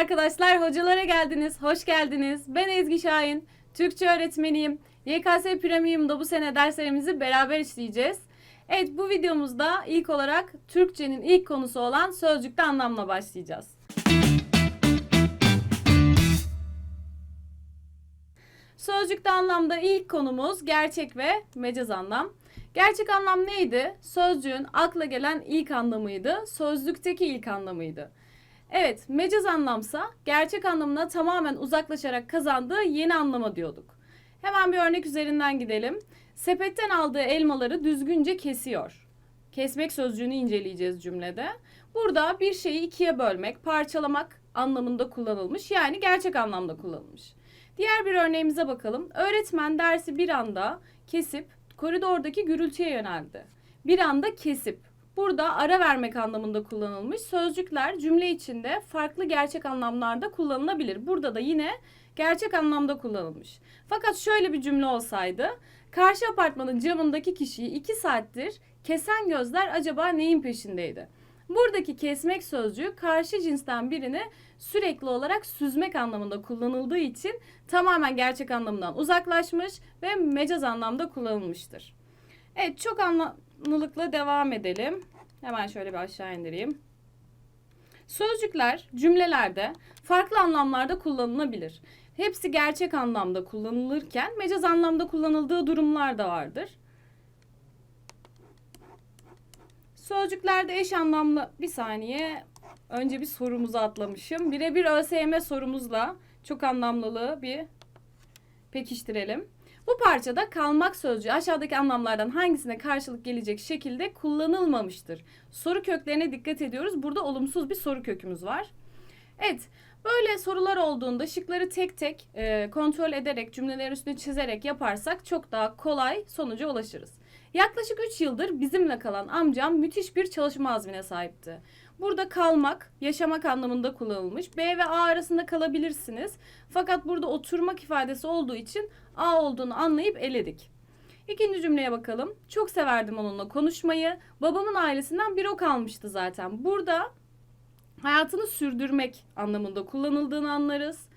arkadaşlar, hocalara geldiniz. Hoş geldiniz. Ben Ezgi Şahin. Türkçe öğretmeniyim. YKS Premium'da bu sene derslerimizi beraber işleyeceğiz. Evet, bu videomuzda ilk olarak Türkçenin ilk konusu olan sözcükte anlamla başlayacağız. Sözcükte anlamda ilk konumuz gerçek ve mecaz anlam. Gerçek anlam neydi? Sözcüğün akla gelen ilk anlamıydı. Sözlükteki ilk anlamıydı. Evet, mecaz anlamsa gerçek anlamına tamamen uzaklaşarak kazandığı yeni anlama diyorduk. Hemen bir örnek üzerinden gidelim. Sepetten aldığı elmaları düzgünce kesiyor. Kesmek sözcüğünü inceleyeceğiz cümlede. Burada bir şeyi ikiye bölmek, parçalamak anlamında kullanılmış. Yani gerçek anlamda kullanılmış. Diğer bir örneğimize bakalım. Öğretmen dersi bir anda kesip koridordaki gürültüye yöneldi. Bir anda kesip. Burada ara vermek anlamında kullanılmış. Sözcükler cümle içinde farklı gerçek anlamlarda kullanılabilir. Burada da yine gerçek anlamda kullanılmış. Fakat şöyle bir cümle olsaydı. Karşı apartmanın camındaki kişiyi iki saattir kesen gözler acaba neyin peşindeydi? Buradaki kesmek sözcüğü karşı cinsten birini sürekli olarak süzmek anlamında kullanıldığı için tamamen gerçek anlamından uzaklaşmış ve mecaz anlamda kullanılmıştır. Evet çok anlamlılıkla devam edelim. Hemen şöyle bir aşağı indireyim. Sözcükler cümlelerde farklı anlamlarda kullanılabilir. Hepsi gerçek anlamda kullanılırken mecaz anlamda kullanıldığı durumlar da vardır. Sözcüklerde eş anlamlı bir saniye önce bir sorumuzu atlamışım. Birebir ÖSYM sorumuzla çok anlamlılığı bir pekiştirelim. Bu parçada kalmak sözcüğü aşağıdaki anlamlardan hangisine karşılık gelecek şekilde kullanılmamıştır. Soru köklerine dikkat ediyoruz. Burada olumsuz bir soru kökümüz var. Evet, böyle sorular olduğunda şıkları tek tek e, kontrol ederek, cümleler üstüne çizerek yaparsak çok daha kolay sonuca ulaşırız. Yaklaşık 3 yıldır bizimle kalan amcam müthiş bir çalışma azmine sahipti. Burada kalmak, yaşamak anlamında kullanılmış. B ve A arasında kalabilirsiniz. Fakat burada oturmak ifadesi olduğu için A olduğunu anlayıp eledik. İkinci cümleye bakalım. Çok severdim onunla konuşmayı. Babamın ailesinden bir o kalmıştı zaten. Burada hayatını sürdürmek anlamında kullanıldığını anlarız.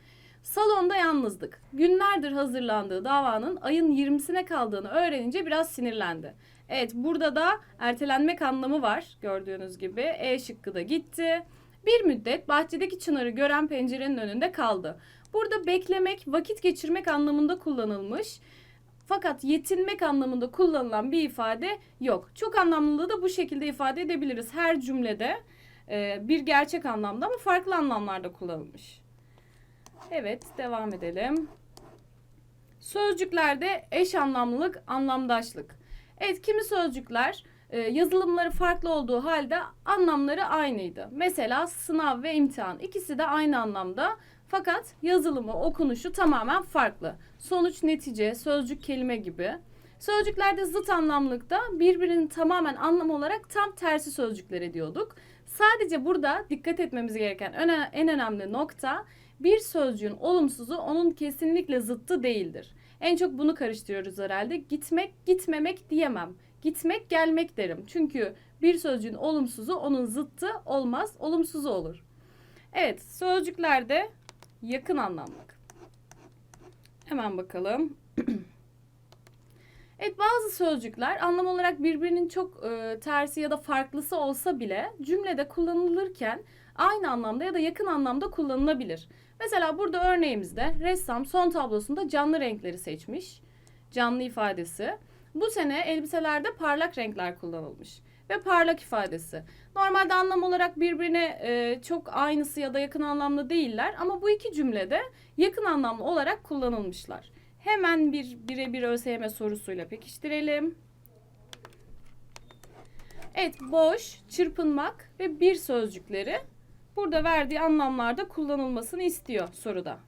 Salonda yalnızdık. Günlerdir hazırlandığı davanın ayın 20'sine kaldığını öğrenince biraz sinirlendi. Evet burada da ertelenmek anlamı var gördüğünüz gibi. E şıkkı da gitti. Bir müddet bahçedeki çınarı gören pencerenin önünde kaldı. Burada beklemek, vakit geçirmek anlamında kullanılmış. Fakat yetinmek anlamında kullanılan bir ifade yok. Çok anlamlılığı da bu şekilde ifade edebiliriz. Her cümlede e, bir gerçek anlamda ama farklı anlamlarda kullanılmış. Evet, devam edelim. Sözcüklerde eş anlamlılık, anlamdaşlık. Evet, kimi sözcükler e, yazılımları farklı olduğu halde anlamları aynıydı. Mesela sınav ve imtihan ikisi de aynı anlamda fakat yazılımı, okunuşu tamamen farklı. Sonuç, netice, sözcük, kelime gibi. Sözcüklerde zıt anlamlıkta birbirinin tamamen anlam olarak tam tersi sözcükler ediyorduk. Sadece burada dikkat etmemiz gereken en önemli nokta bir sözcüğün olumsuzu onun kesinlikle zıttı değildir. En çok bunu karıştırıyoruz herhalde. Gitmek, gitmemek diyemem. Gitmek, gelmek derim. Çünkü bir sözcüğün olumsuzu onun zıttı olmaz, olumsuzu olur. Evet, sözcüklerde yakın anlamlık. Hemen bakalım. evet, bazı sözcükler anlam olarak birbirinin çok e, tersi ya da farklısı olsa bile cümlede kullanılırken aynı anlamda ya da yakın anlamda kullanılabilir. Mesela burada örneğimizde ressam son tablosunda canlı renkleri seçmiş. Canlı ifadesi. Bu sene elbiselerde parlak renkler kullanılmış. Ve parlak ifadesi. Normalde anlam olarak birbirine e, çok aynısı ya da yakın anlamlı değiller. Ama bu iki cümlede yakın anlamlı olarak kullanılmışlar. Hemen bir birebir ÖSYM sorusuyla pekiştirelim. Evet boş, çırpınmak ve bir sözcükleri burada verdiği anlamlarda kullanılmasını istiyor soruda.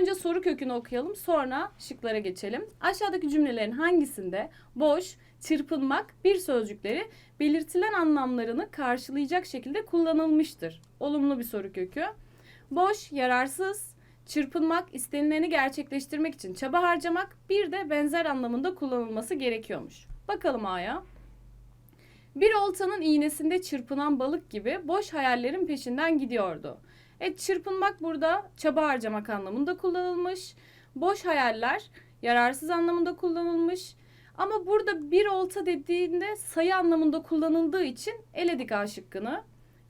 Önce soru kökünü okuyalım sonra şıklara geçelim. Aşağıdaki cümlelerin hangisinde boş, çırpınmak bir sözcükleri belirtilen anlamlarını karşılayacak şekilde kullanılmıştır? Olumlu bir soru kökü. Boş, yararsız, çırpınmak, istenileni gerçekleştirmek için çaba harcamak bir de benzer anlamında kullanılması gerekiyormuş. Bakalım A'ya. Bir oltanın iğnesinde çırpınan balık gibi boş hayallerin peşinden gidiyordu. Evet çırpınmak burada çaba harcamak anlamında kullanılmış. Boş hayaller yararsız anlamında kullanılmış. Ama burada bir olta dediğinde sayı anlamında kullanıldığı için eledik A şıkkını.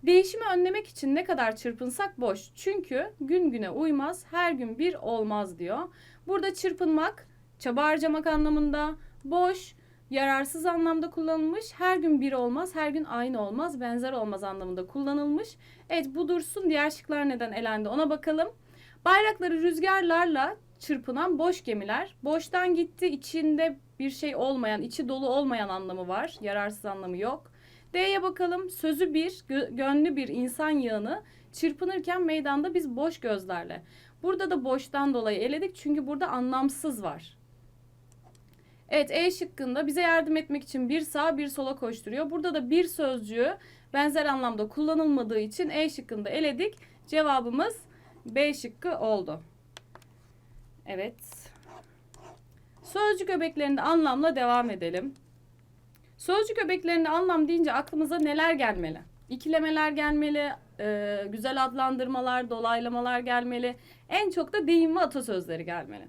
Değişimi önlemek için ne kadar çırpınsak boş. Çünkü gün güne uymaz, her gün bir olmaz diyor. Burada çırpınmak, çaba harcamak anlamında, boş, yararsız anlamda kullanılmış. Her gün bir olmaz, her gün aynı olmaz, benzer olmaz anlamında kullanılmış. Evet bu dursun. Diğer şıklar neden elendi ona bakalım. Bayrakları rüzgarlarla çırpınan boş gemiler. Boştan gitti, içinde bir şey olmayan, içi dolu olmayan anlamı var. Yararsız anlamı yok. D'ye bakalım. Sözü bir, gö- gönlü bir insan yığını çırpınırken meydanda biz boş gözlerle. Burada da boştan dolayı eledik çünkü burada anlamsız var. Evet E şıkkında bize yardım etmek için bir sağa bir sola koşturuyor. Burada da bir sözcüğü benzer anlamda kullanılmadığı için E şıkkında eledik. Cevabımız B şıkkı oldu. Evet. Sözcük öbeklerinde anlamla devam edelim. Sözcük öbeklerinde anlam deyince aklımıza neler gelmeli? İkilemeler gelmeli, e, güzel adlandırmalar, dolaylamalar gelmeli. En çok da deyim ve atasözleri gelmeli.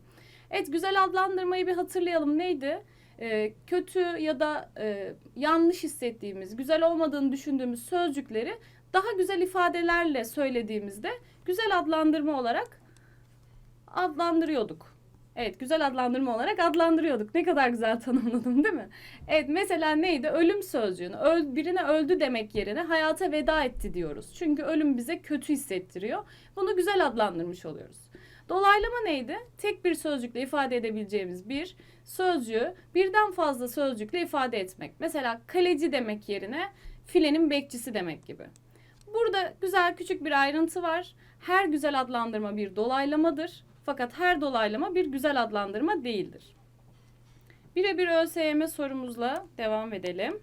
Evet güzel adlandırmayı bir hatırlayalım. Neydi? E, kötü ya da e, yanlış hissettiğimiz, güzel olmadığını düşündüğümüz sözcükleri daha güzel ifadelerle söylediğimizde güzel adlandırma olarak adlandırıyorduk. Evet güzel adlandırma olarak adlandırıyorduk. Ne kadar güzel tanımladım değil mi? Evet mesela neydi? Ölüm sözcüğünü. Öl, birine öldü demek yerine hayata veda etti diyoruz. Çünkü ölüm bize kötü hissettiriyor. Bunu güzel adlandırmış oluyoruz. Dolaylama neydi? Tek bir sözcükle ifade edebileceğimiz bir sözcüğü birden fazla sözcükle ifade etmek. Mesela kaleci demek yerine filenin bekçisi demek gibi. Burada güzel küçük bir ayrıntı var. Her güzel adlandırma bir dolaylamadır. Fakat her dolaylama bir güzel adlandırma değildir. Birebir ÖSYM sorumuzla devam edelim.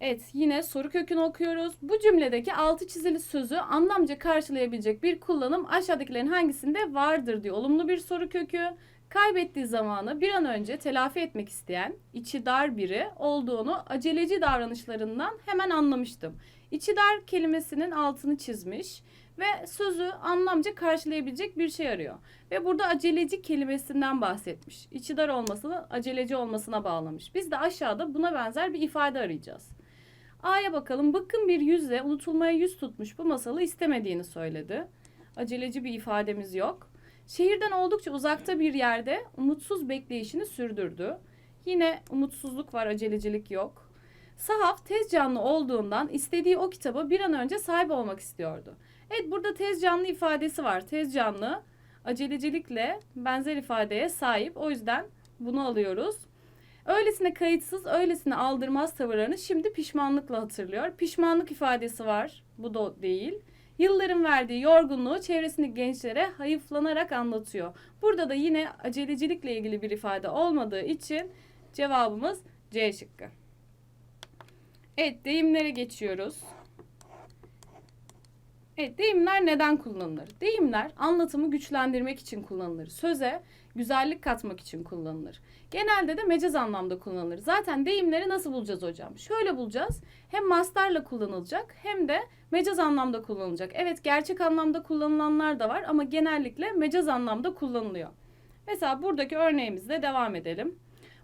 Evet yine soru kökünü okuyoruz. Bu cümledeki altı çizili sözü anlamca karşılayabilecek bir kullanım aşağıdakilerin hangisinde vardır diyor. Olumlu bir soru kökü. Kaybettiği zamanı bir an önce telafi etmek isteyen, içi dar biri olduğunu aceleci davranışlarından hemen anlamıştım. İçi dar kelimesinin altını çizmiş ve sözü anlamca karşılayabilecek bir şey arıyor. Ve burada aceleci kelimesinden bahsetmiş. İçi dar olmasını aceleci olmasına bağlamış. Biz de aşağıda buna benzer bir ifade arayacağız. A'ya bakalım. Bıkkın bir yüzle unutulmaya yüz tutmuş bu masalı istemediğini söyledi. Aceleci bir ifademiz yok. Şehirden oldukça uzakta bir yerde umutsuz bekleyişini sürdürdü. Yine umutsuzluk var, acelecilik yok. Sahaf tez canlı olduğundan istediği o kitaba bir an önce sahip olmak istiyordu. Evet burada tez canlı ifadesi var. Tez canlı acelecilikle benzer ifadeye sahip. O yüzden bunu alıyoruz. Öylesine kayıtsız, öylesine aldırmaz tavırlarını şimdi pişmanlıkla hatırlıyor. Pişmanlık ifadesi var. Bu da değil. Yılların verdiği yorgunluğu çevresindeki gençlere hayıflanarak anlatıyor. Burada da yine acelecilikle ilgili bir ifade olmadığı için cevabımız C şıkkı. Evet deyimlere geçiyoruz. Evet deyimler neden kullanılır? Deyimler anlatımı güçlendirmek için kullanılır. Söze güzellik katmak için kullanılır. Genelde de mecaz anlamda kullanılır. Zaten deyimleri nasıl bulacağız hocam? Şöyle bulacağız. Hem mastarla kullanılacak hem de mecaz anlamda kullanılacak. Evet gerçek anlamda kullanılanlar da var ama genellikle mecaz anlamda kullanılıyor. Mesela buradaki örneğimizle devam edelim.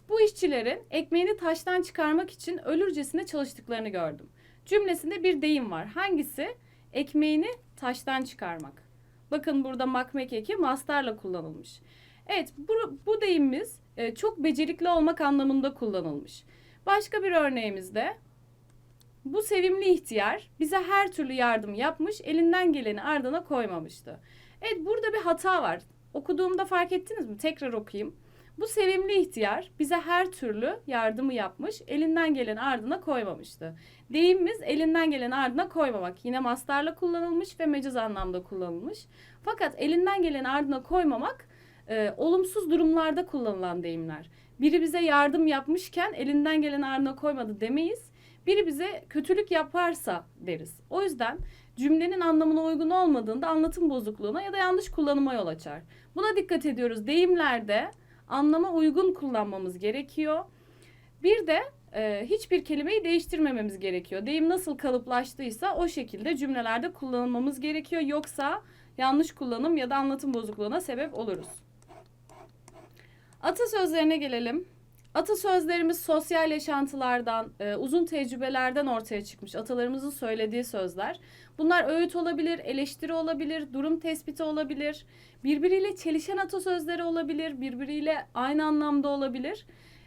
Bu işçilerin ekmeğini taştan çıkarmak için ölürcesine çalıştıklarını gördüm. Cümlesinde bir deyim var. Hangisi? Ekmeğini taştan çıkarmak. Bakın burada makmek eki mastarla kullanılmış. Evet bu, bu deyimimiz e, çok becerikli olmak anlamında kullanılmış. Başka bir örneğimizde bu sevimli ihtiyar bize her türlü yardım yapmış, elinden geleni ardına koymamıştı. Evet burada bir hata var. Okuduğumda fark ettiniz mi? Tekrar okuyayım. Bu sevimli ihtiyar bize her türlü yardımı yapmış, elinden geleni ardına koymamıştı. Deyimimiz elinden geleni ardına koymamak. Yine mastarla kullanılmış ve mecaz anlamda kullanılmış. Fakat elinden geleni ardına koymamak e, olumsuz durumlarda kullanılan deyimler. Biri bize yardım yapmışken elinden geleni ardına koymadı demeyiz. Biri bize kötülük yaparsa deriz. O yüzden cümlenin anlamına uygun olmadığında anlatım bozukluğuna ya da yanlış kullanıma yol açar. Buna dikkat ediyoruz. Deyimlerde anlama uygun kullanmamız gerekiyor. Bir de e, hiçbir kelimeyi değiştirmememiz gerekiyor. Deyim nasıl kalıplaştıysa o şekilde cümlelerde kullanılmamız gerekiyor. Yoksa yanlış kullanım ya da anlatım bozukluğuna sebep oluruz. Atasözlerine gelelim. Atasözlerimiz sosyal yaşantılardan, e, uzun tecrübelerden ortaya çıkmış atalarımızın söylediği sözler. Bunlar öğüt olabilir, eleştiri olabilir, durum tespiti olabilir. Birbiriyle çelişen atasözleri olabilir, birbiriyle aynı anlamda olabilir.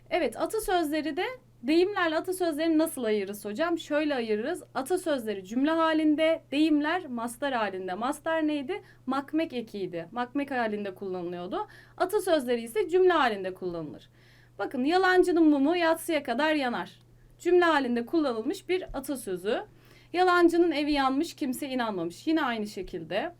Evet, atasözleri de deyimlerle atasözlerini nasıl ayırırız hocam? Şöyle ayırırız. Atasözleri cümle halinde, deyimler mastar halinde. Mastar neydi? Makmek ekiydi. Makmek halinde kullanılıyordu. Atasözleri ise cümle halinde kullanılır. Bakın yalancının mumu yatsıya kadar yanar. Cümle halinde kullanılmış bir atasözü. Yalancının evi yanmış kimse inanmamış. Yine aynı şekilde.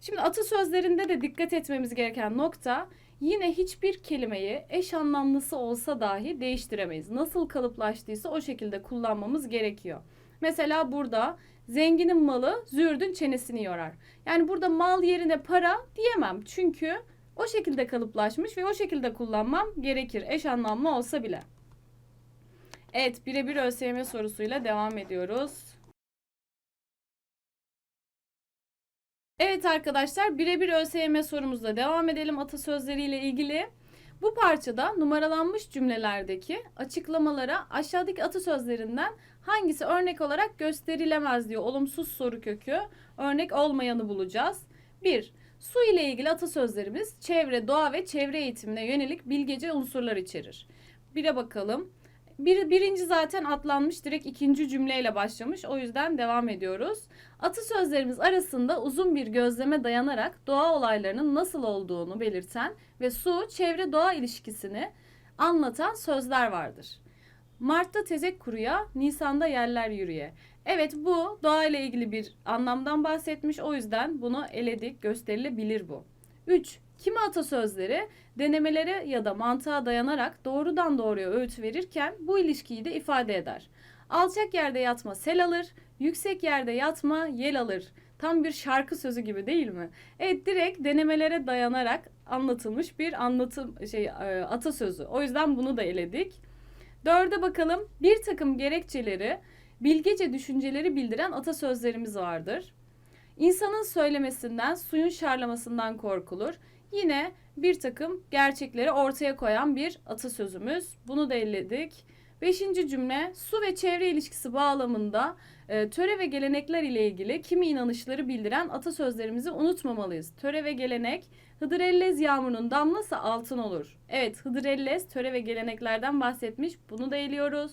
Şimdi atasözlerinde de dikkat etmemiz gereken nokta yine hiçbir kelimeyi eş anlamlısı olsa dahi değiştiremeyiz. Nasıl kalıplaştıysa o şekilde kullanmamız gerekiyor. Mesela burada zenginin malı zürdün çenesini yorar. Yani burada mal yerine para diyemem. Çünkü o şekilde kalıplaşmış ve o şekilde kullanmam gerekir. Eş anlamlı olsa bile. Evet, birebir ÖSYM sorusuyla devam ediyoruz. Evet arkadaşlar, birebir ÖSYM sorumuzla devam edelim atasözleriyle ilgili. Bu parçada numaralanmış cümlelerdeki açıklamalara aşağıdaki atasözlerinden hangisi örnek olarak gösterilemez diyor. Olumsuz soru kökü. Örnek olmayanı bulacağız. 1. Su ile ilgili atasözlerimiz çevre, doğa ve çevre eğitimine yönelik bilgece unsurlar içerir. Bire bakalım. Bir, birinci zaten atlanmış direkt ikinci cümleyle başlamış. O yüzden devam ediyoruz. Atasözlerimiz arasında uzun bir gözleme dayanarak doğa olaylarının nasıl olduğunu belirten ve su çevre doğa ilişkisini anlatan sözler vardır. Mart'ta tezek kuruya, Nisan'da yerler yürüye. Evet bu doğa ile ilgili bir anlamdan bahsetmiş. O yüzden bunu eledik. Gösterilebilir bu. 3. Kimi atasözleri denemelere ya da mantığa dayanarak doğrudan doğruya öğüt verirken bu ilişkiyi de ifade eder. Alçak yerde yatma sel alır, yüksek yerde yatma yel alır. Tam bir şarkı sözü gibi değil mi? Evet direkt denemelere dayanarak anlatılmış bir anlatım şey e, atasözü. O yüzden bunu da eledik. Dörde bakalım. Bir takım gerekçeleri, bilgece düşünceleri bildiren atasözlerimiz vardır. İnsanın söylemesinden, suyun şarlamasından korkulur. Yine bir takım gerçekleri ortaya koyan bir atasözümüz. Bunu da elledik. Beşinci cümle su ve çevre ilişkisi bağlamında e, töre ve gelenekler ile ilgili kimi inanışları bildiren atasözlerimizi unutmamalıyız. Töre ve gelenek Hıdrellez yağmurunun damlası altın olur. Evet Hıdrellez töre ve geleneklerden bahsetmiş. Bunu da eliyoruz.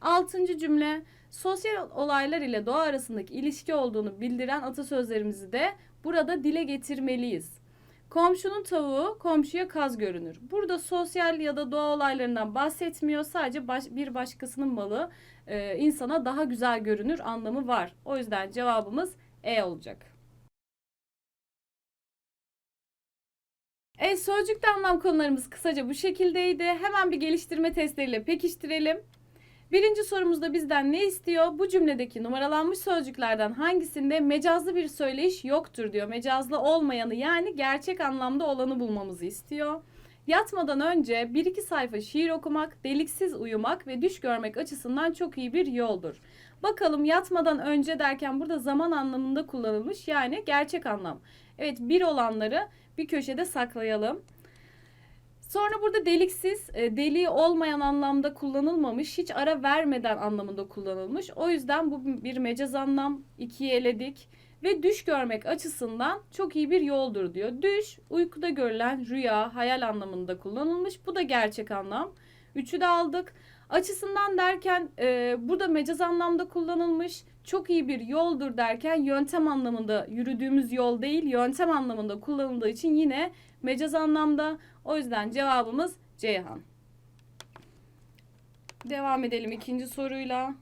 Altıncı cümle sosyal olaylar ile doğa arasındaki ilişki olduğunu bildiren atasözlerimizi de burada dile getirmeliyiz. Komşunun tavuğu komşuya kaz görünür. Burada sosyal ya da doğa olaylarından bahsetmiyor. Sadece baş, bir başkasının malı e, insana daha güzel görünür anlamı var. O yüzden cevabımız E olacak. Evet sözcükte anlam konularımız kısaca bu şekildeydi. Hemen bir geliştirme testleriyle pekiştirelim. Birinci sorumuzda bizden ne istiyor? Bu cümledeki numaralanmış sözcüklerden hangisinde mecazlı bir söyleyiş yoktur diyor. Mecazlı olmayanı yani gerçek anlamda olanı bulmamızı istiyor. Yatmadan önce bir iki sayfa şiir okumak, deliksiz uyumak ve düş görmek açısından çok iyi bir yoldur. Bakalım yatmadan önce derken burada zaman anlamında kullanılmış yani gerçek anlam. Evet bir olanları bir köşede saklayalım. Sonra burada deliksiz, e, deli olmayan anlamda kullanılmamış, hiç ara vermeden anlamında kullanılmış. O yüzden bu bir mecaz anlam, ikiye eledik. Ve düş görmek açısından çok iyi bir yoldur diyor. Düş, uykuda görülen rüya, hayal anlamında kullanılmış. Bu da gerçek anlam. Üçü de aldık. Açısından derken e, burada mecaz anlamda kullanılmış. Çok iyi bir yoldur derken yöntem anlamında yürüdüğümüz yol değil, yöntem anlamında kullanıldığı için yine mecaz anlamda. O yüzden cevabımız Ceyhan. Devam edelim ikinci soruyla.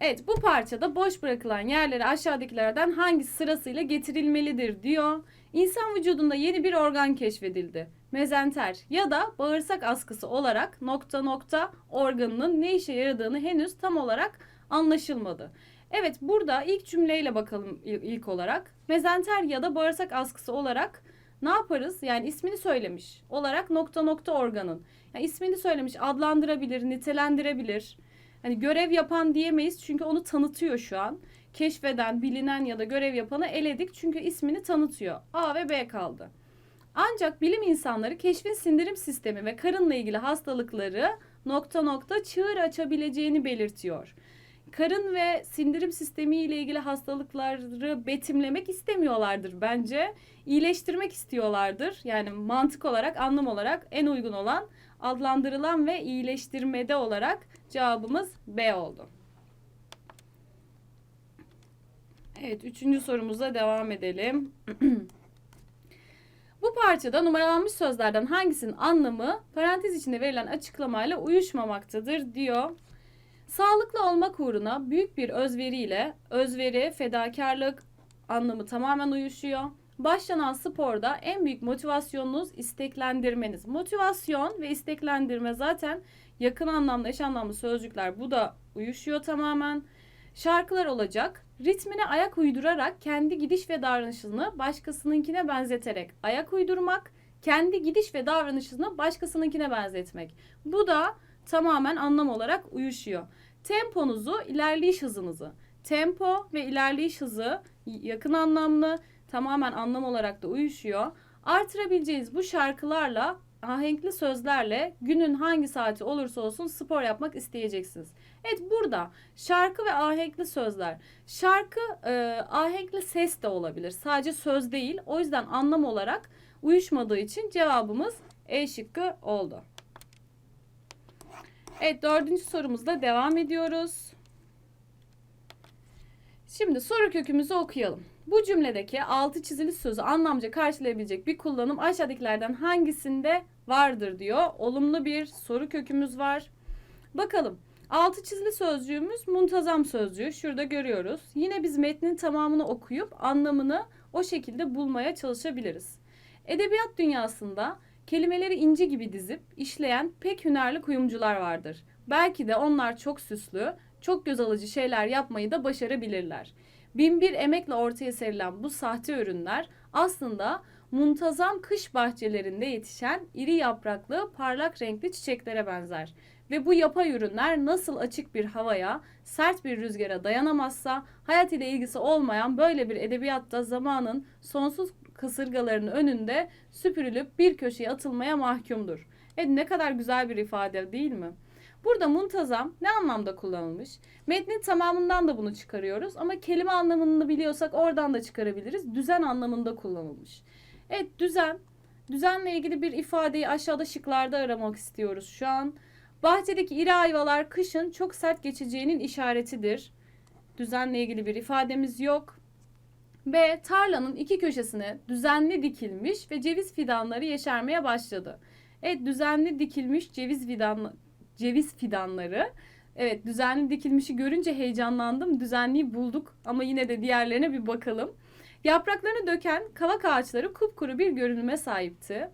Evet bu parçada boş bırakılan yerlere aşağıdakilerden hangisi sırasıyla getirilmelidir diyor. İnsan vücudunda yeni bir organ keşfedildi. Mezenter ya da bağırsak askısı olarak nokta nokta organının ne işe yaradığını henüz tam olarak anlaşılmadı. Evet burada ilk cümleyle bakalım ilk olarak. Mezenter ya da bağırsak askısı olarak Ne yaparız? Yani ismini söylemiş olarak nokta nokta organın. Yani ismini söylemiş, adlandırabilir, nitelendirebilir. Hani görev yapan diyemeyiz çünkü onu tanıtıyor şu an. Keşfeden, bilinen ya da görev yapanı eledik çünkü ismini tanıtıyor. A ve B kaldı. Ancak bilim insanları keşfin sindirim sistemi ve karınla ilgili hastalıkları nokta nokta çığır açabileceğini belirtiyor. Karın ve sindirim sistemi ile ilgili hastalıkları betimlemek istemiyorlardır bence. İyileştirmek istiyorlardır. Yani mantık olarak, anlam olarak en uygun olan adlandırılan ve iyileştirmede olarak cevabımız B oldu. Evet, üçüncü sorumuza devam edelim. Bu parçada numaralanmış sözlerden hangisinin anlamı parantez içinde verilen açıklamayla uyuşmamaktadır diyor. Sağlıklı olmak uğruna büyük bir özveriyle özveri, fedakarlık anlamı tamamen uyuşuyor. Başlanan sporda en büyük motivasyonunuz isteklendirmeniz. Motivasyon ve isteklendirme zaten yakın anlamda, eş anlamlı sözcükler. Bu da uyuşuyor tamamen. Şarkılar olacak. Ritmine ayak uydurarak kendi gidiş ve davranışını başkasınınkine benzeterek ayak uydurmak, kendi gidiş ve davranışını başkasınınkine benzetmek. Bu da tamamen anlam olarak uyuşuyor. Temponuzu, ilerleyiş hızınızı. Tempo ve ilerleyiş hızı yakın anlamlı, tamamen anlam olarak da uyuşuyor. Artırabileceğiniz bu şarkılarla, ahenkli sözlerle günün hangi saati olursa olsun spor yapmak isteyeceksiniz. Evet burada şarkı ve ahenkli sözler. Şarkı e, ahenkli ses de olabilir. Sadece söz değil. O yüzden anlam olarak uyuşmadığı için cevabımız E şıkkı oldu. Evet dördüncü sorumuzla devam ediyoruz. Şimdi soru kökümüzü okuyalım. Bu cümledeki altı çizili sözü anlamca karşılayabilecek bir kullanım aşağıdakilerden hangisinde vardır diyor. Olumlu bir soru kökümüz var. Bakalım. Altı çizili sözcüğümüz muntazam sözcüğü. Şurada görüyoruz. Yine biz metnin tamamını okuyup anlamını o şekilde bulmaya çalışabiliriz. Edebiyat dünyasında kelimeleri inci gibi dizip işleyen pek hünerli kuyumcular vardır. Belki de onlar çok süslü, çok göz alıcı şeyler yapmayı da başarabilirler. Binbir emekle ortaya serilen bu sahte ürünler aslında muntazam kış bahçelerinde yetişen iri yapraklı, parlak renkli çiçeklere benzer. Ve bu yapay ürünler nasıl açık bir havaya, sert bir rüzgara dayanamazsa, hayat ile ilgisi olmayan böyle bir edebiyatta zamanın sonsuz kasırgalarının önünde süpürülüp bir köşeye atılmaya mahkumdur. Evet ne kadar güzel bir ifade değil mi? Burada muntazam ne anlamda kullanılmış? Metnin tamamından da bunu çıkarıyoruz ama kelime anlamını biliyorsak oradan da çıkarabiliriz. Düzen anlamında kullanılmış. Evet düzen. Düzenle ilgili bir ifadeyi aşağıda şıklarda aramak istiyoruz şu an. Bahçedeki iri ayvalar kışın çok sert geçeceğinin işaretidir. Düzenle ilgili bir ifademiz yok. B. Tarlanın iki köşesine düzenli dikilmiş ve ceviz fidanları yeşermeye başladı. Evet düzenli dikilmiş ceviz fidan ceviz fidanları. Evet düzenli dikilmişi görünce heyecanlandım. Düzenliyi bulduk ama yine de diğerlerine bir bakalım. Yapraklarını döken kavak ağaçları kupkuru bir görünüme sahipti.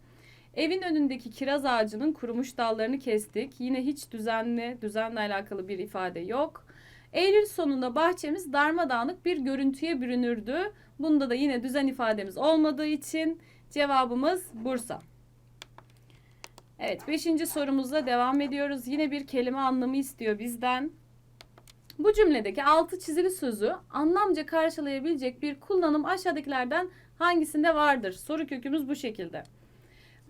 Evin önündeki kiraz ağacının kurumuş dallarını kestik. Yine hiç düzenli, düzenle alakalı bir ifade yok. Eylül sonunda bahçemiz darmadağınık bir görüntüye bürünürdü. Bunda da yine düzen ifademiz olmadığı için cevabımız Bursa. Evet, beşinci sorumuzla devam ediyoruz. Yine bir kelime anlamı istiyor bizden. Bu cümledeki altı çizili sözü anlamca karşılayabilecek bir kullanım aşağıdakilerden hangisinde vardır? Soru kökümüz bu şekilde.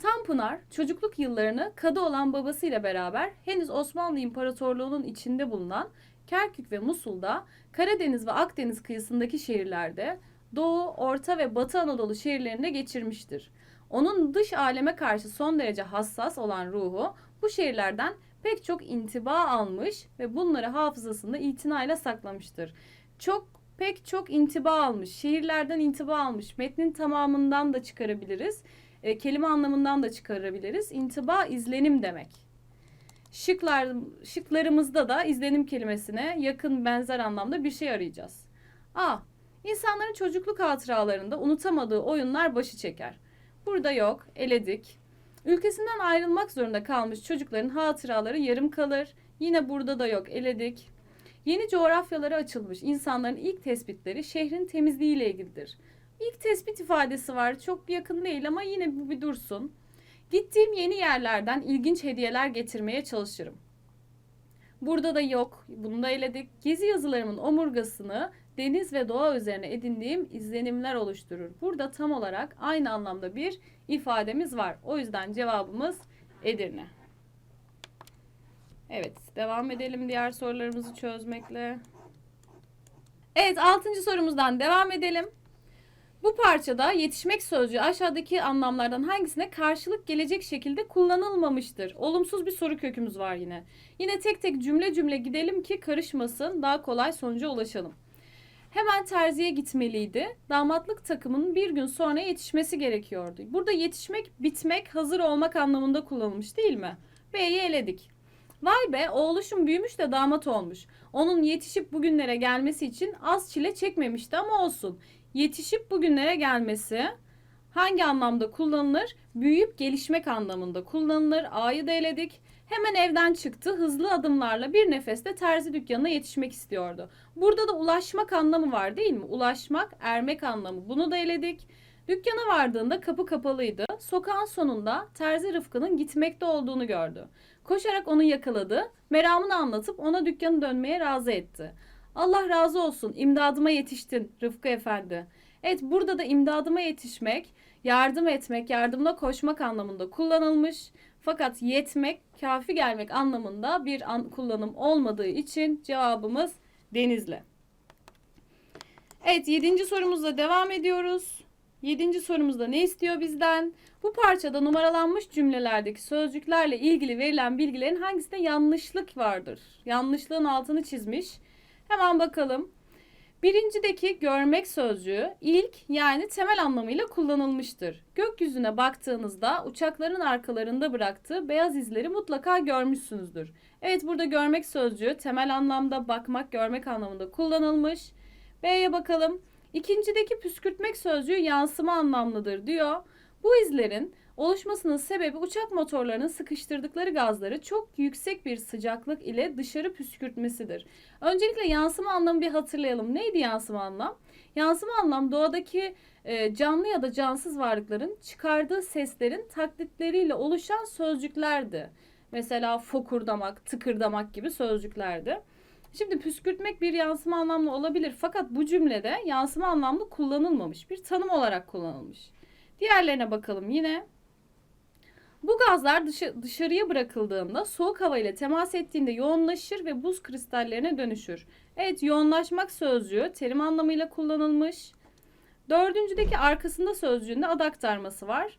Tanpınar çocukluk yıllarını kadı olan babasıyla beraber henüz Osmanlı İmparatorluğu'nun içinde bulunan Kerkük ve Musul'da Karadeniz ve Akdeniz kıyısındaki şehirlerde Doğu, Orta ve Batı Anadolu şehirlerinde geçirmiştir. Onun dış aleme karşı son derece hassas olan ruhu bu şehirlerden pek çok intiba almış ve bunları hafızasında itinayla saklamıştır. Çok pek çok intiba almış, şehirlerden intiba almış. Metnin tamamından da çıkarabiliriz. E, kelime anlamından da çıkarabiliriz. İntiba izlenim demek. Şıklar, şıklarımızda da izlenim kelimesine yakın benzer anlamda bir şey arayacağız. A. İnsanların çocukluk hatıralarında unutamadığı oyunlar başı çeker. Burada yok, eledik. Ülkesinden ayrılmak zorunda kalmış çocukların hatıraları yarım kalır. Yine burada da yok, eledik. Yeni coğrafyalara açılmış insanların ilk tespitleri şehrin temizliğiyle ilgilidir. İlk tespit ifadesi var. Çok yakın değil ama yine bu bir dursun. Gittiğim yeni yerlerden ilginç hediyeler getirmeye çalışırım. Burada da yok. Bunu da eledik. Gezi yazılarımın omurgasını deniz ve doğa üzerine edindiğim izlenimler oluşturur. Burada tam olarak aynı anlamda bir ifademiz var. O yüzden cevabımız Edirne. Evet, devam edelim diğer sorularımızı çözmekle. Evet, altıncı sorumuzdan devam edelim. Bu parçada yetişmek sözcüğü aşağıdaki anlamlardan hangisine karşılık gelecek şekilde kullanılmamıştır? Olumsuz bir soru kökümüz var yine. Yine tek tek cümle cümle gidelim ki karışmasın, daha kolay sonuca ulaşalım. Hemen terziye gitmeliydi. Damatlık takımının bir gün sonra yetişmesi gerekiyordu. Burada yetişmek, bitmek, hazır olmak anlamında kullanılmış değil mi? B'yi eledik. Vay be oğluşum büyümüş de damat olmuş. Onun yetişip bugünlere gelmesi için az çile çekmemişti ama olsun. Yetişip bugünlere gelmesi hangi anlamda kullanılır? Büyüyüp gelişmek anlamında kullanılır. A'yı da eledik. Hemen evden çıktı. Hızlı adımlarla bir nefeste terzi dükkanına yetişmek istiyordu. Burada da ulaşmak anlamı var değil mi? Ulaşmak, ermek anlamı. Bunu da eledik. Dükkana vardığında kapı kapalıydı. Sokağın sonunda Terzi Rıfkı'nın gitmekte olduğunu gördü. Koşarak onu yakaladı. Meramını anlatıp ona dükkanı dönmeye razı etti. Allah razı olsun imdadıma yetiştin Rıfkı Efendi. Evet burada da imdadıma yetişmek, yardım etmek, yardımına koşmak anlamında kullanılmış. Fakat yetmek, kafi gelmek anlamında bir an kullanım olmadığı için cevabımız Denizli. Evet yedinci sorumuzla devam ediyoruz. Yedinci sorumuzda ne istiyor bizden? Bu parçada numaralanmış cümlelerdeki sözcüklerle ilgili verilen bilgilerin hangisinde yanlışlık vardır? Yanlışlığın altını çizmiş. Hemen bakalım. Birincideki görmek sözcüğü ilk yani temel anlamıyla kullanılmıştır. Gökyüzüne baktığınızda uçakların arkalarında bıraktığı beyaz izleri mutlaka görmüşsünüzdür. Evet burada görmek sözcüğü temel anlamda bakmak, görmek anlamında kullanılmış. B'ye bakalım. İkincideki püskürtmek sözcüğü yansıma anlamlıdır diyor. Bu izlerin oluşmasının sebebi uçak motorlarının sıkıştırdıkları gazları çok yüksek bir sıcaklık ile dışarı püskürtmesidir. Öncelikle yansıma anlamı bir hatırlayalım. Neydi yansıma anlam? Yansıma anlam doğadaki e, canlı ya da cansız varlıkların çıkardığı seslerin taklitleriyle oluşan sözcüklerdi. Mesela fokurdamak, tıkırdamak gibi sözcüklerdi. Şimdi püskürtmek bir yansıma anlamlı olabilir fakat bu cümlede yansıma anlamlı kullanılmamış. Bir tanım olarak kullanılmış. Diğerlerine bakalım yine. Bu gazlar dışı, dışarıya bırakıldığında soğuk hava ile temas ettiğinde yoğunlaşır ve buz kristallerine dönüşür. Evet yoğunlaşmak sözcüğü terim anlamıyla kullanılmış. Dördüncüdeki arkasında sözcüğünde ad aktarması var.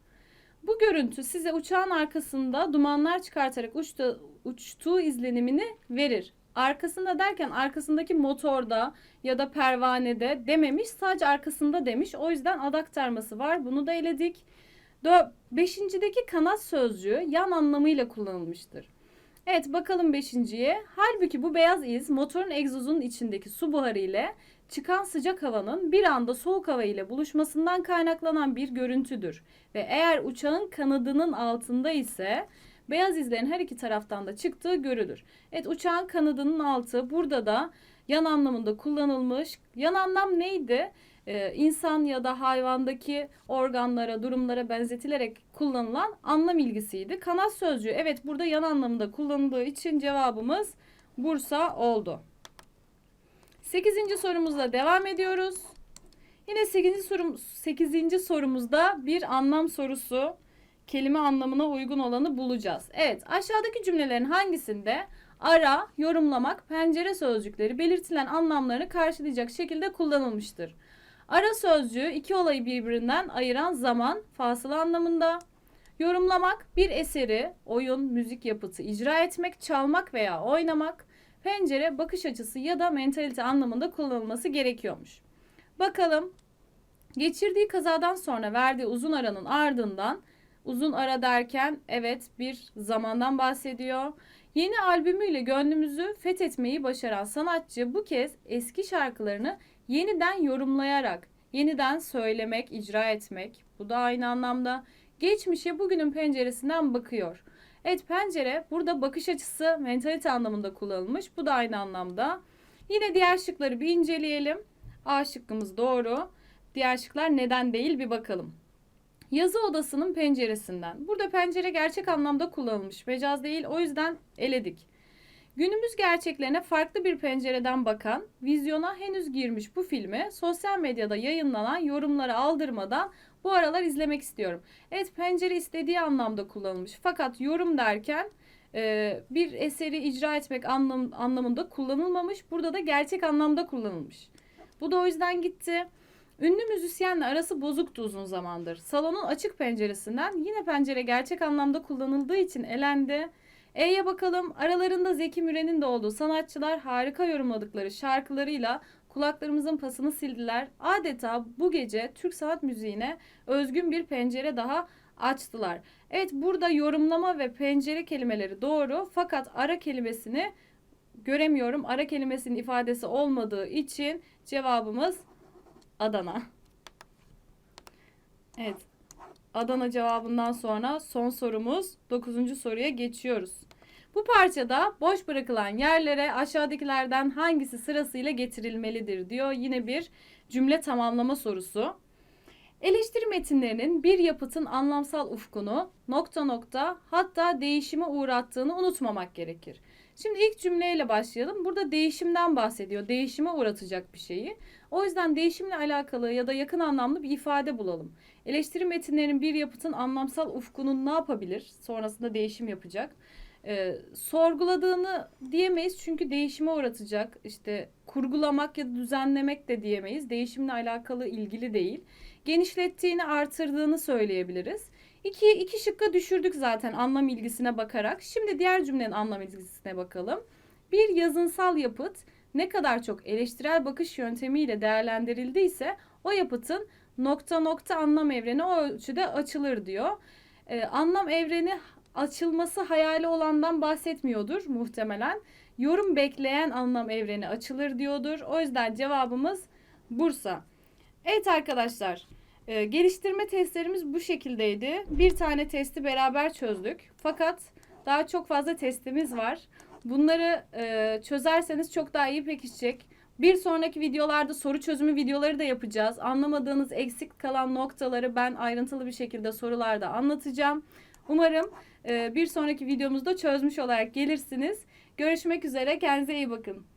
Bu görüntü size uçağın arkasında dumanlar çıkartarak uçtu, uçtuğu izlenimini verir. Arkasında derken arkasındaki motorda ya da pervanede dememiş sadece arkasında demiş. O yüzden ad aktarması var. Bunu da eledik. Beşincideki kanat sözcüğü yan anlamıyla kullanılmıştır. Evet bakalım beşinciye. Halbuki bu beyaz iz motorun egzozunun içindeki su buharı ile çıkan sıcak havanın bir anda soğuk hava ile buluşmasından kaynaklanan bir görüntüdür. Ve eğer uçağın kanadının altında ise beyaz izlerin her iki taraftan da çıktığı görülür. Evet uçağın kanadının altı burada da yan anlamında kullanılmış. Yan anlam neydi? Ee, insan ya da hayvandaki organlara, durumlara benzetilerek kullanılan anlam ilgisiydi. Kanat sözcüğü evet burada yan anlamında kullanıldığı için cevabımız Bursa oldu. 8. sorumuzla devam ediyoruz. Yine 8. sorum 8. sorumuzda bir anlam sorusu kelime anlamına uygun olanı bulacağız. Evet aşağıdaki cümlelerin hangisinde ara, yorumlamak, pencere sözcükleri belirtilen anlamlarını karşılayacak şekilde kullanılmıştır? Ara sözcüğü iki olayı birbirinden ayıran zaman, fasıla anlamında. Yorumlamak bir eseri, oyun, müzik yapıtı icra etmek, çalmak veya oynamak. Pencere bakış açısı ya da mentalite anlamında kullanılması gerekiyormuş. Bakalım geçirdiği kazadan sonra verdiği uzun aranın ardından Uzun ara derken evet bir zamandan bahsediyor. Yeni albümüyle gönlümüzü fethetmeyi başaran sanatçı bu kez eski şarkılarını yeniden yorumlayarak, yeniden söylemek, icra etmek. Bu da aynı anlamda geçmişe bugünün penceresinden bakıyor. Evet pencere burada bakış açısı mentalite anlamında kullanılmış. Bu da aynı anlamda. Yine diğer şıkları bir inceleyelim. A şıkkımız doğru. Diğer şıklar neden değil bir bakalım. Yazı odasının penceresinden. Burada pencere gerçek anlamda kullanılmış. Mecaz değil o yüzden eledik. Günümüz gerçeklerine farklı bir pencereden bakan, vizyona henüz girmiş bu filmi sosyal medyada yayınlanan yorumları aldırmadan bu aralar izlemek istiyorum. Evet pencere istediği anlamda kullanılmış. Fakat yorum derken e, bir eseri icra etmek anlam, anlamında kullanılmamış. Burada da gerçek anlamda kullanılmış. Bu da o yüzden gitti. Ünlü müzisyenle arası bozuktu uzun zamandır. Salonun açık penceresinden yine pencere gerçek anlamda kullanıldığı için elendi. E'ye bakalım. Aralarında Zeki Müren'in de olduğu sanatçılar harika yorumladıkları şarkılarıyla kulaklarımızın pasını sildiler. Adeta bu gece Türk sanat müziğine özgün bir pencere daha açtılar. Evet burada yorumlama ve pencere kelimeleri doğru fakat ara kelimesini göremiyorum. Ara kelimesinin ifadesi olmadığı için cevabımız Adana. Evet. Adana cevabından sonra son sorumuz 9. soruya geçiyoruz. Bu parçada boş bırakılan yerlere aşağıdakilerden hangisi sırasıyla getirilmelidir diyor. Yine bir cümle tamamlama sorusu. Eleştiri metinlerinin bir yapıtın anlamsal ufkunu nokta nokta hatta değişime uğrattığını unutmamak gerekir. Şimdi ilk cümleyle başlayalım. Burada değişimden bahsediyor. Değişime uğratacak bir şeyi. O yüzden değişimle alakalı ya da yakın anlamlı bir ifade bulalım. Eleştiri metinlerinin bir yapıtın anlamsal ufkunun ne yapabilir? Sonrasında değişim yapacak. Ee, sorguladığını diyemeyiz çünkü değişime uğratacak. İşte kurgulamak ya da düzenlemek de diyemeyiz. Değişimle alakalı ilgili değil. Genişlettiğini, artırdığını söyleyebiliriz. İki, iki şıkka düşürdük zaten anlam ilgisine bakarak. Şimdi diğer cümlenin anlam ilgisine bakalım. Bir yazınsal yapıt ne kadar çok eleştirel bakış yöntemiyle değerlendirildiyse o yapıtın nokta nokta anlam evreni o ölçüde açılır diyor. Ee, anlam evreni açılması hayali olandan bahsetmiyordur muhtemelen. Yorum bekleyen anlam evreni açılır diyordur. O yüzden cevabımız Bursa. Evet arkadaşlar. E, geliştirme testlerimiz bu şekildeydi. Bir tane testi beraber çözdük. Fakat daha çok fazla testimiz var. Bunları e, çözerseniz çok daha iyi pekişecek. Bir sonraki videolarda soru çözümü videoları da yapacağız. Anlamadığınız eksik kalan noktaları ben ayrıntılı bir şekilde sorularda anlatacağım. Umarım e, bir sonraki videomuzda çözmüş olarak gelirsiniz. Görüşmek üzere. Kendinize iyi bakın.